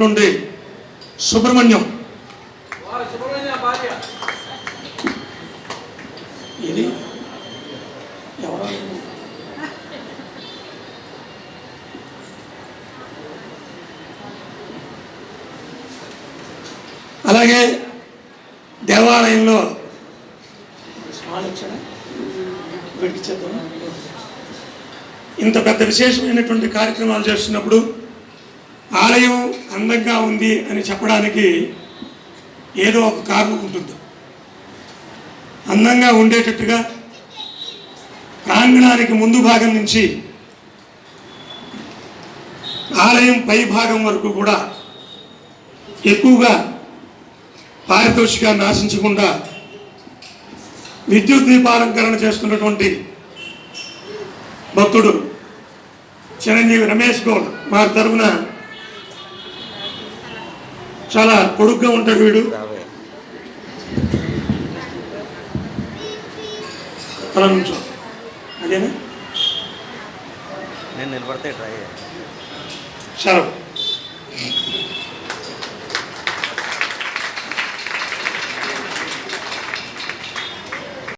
చేస్తున్నటువంటి సుబ్రహ్మణ్యం. ఇది? ఎవరో? అలాగే దేవాలయంలో? ఇంత పెద్ద విశేషమైనటువంటి కార్యక్రమాలు చేస్తున్నప్పుడు ఆలయం అందంగా ఉంది అని చెప్పడానికి ఏదో ఒక కారణం ఉంటుంది. అందంగా ఉండేటట్టుగా ప్రాంగణానికి ముందు భాగం నుంచి ఆలయం పై భాగం వరకు కూడా ఎక్కువగా పారితోషికాన్ని ఆశించకుండా విద్యుత్ దీపాలంకరణ చేసుకున్నటువంటి భక్తుడు చిరంజీవి రమేష్ గౌడ్ మా తరఫున చాలా పొడుగ్గా ఉంటాడు వీడు. అలా నుంచో. అదేనా? నేను నిలబడితే ట్రై శరవ్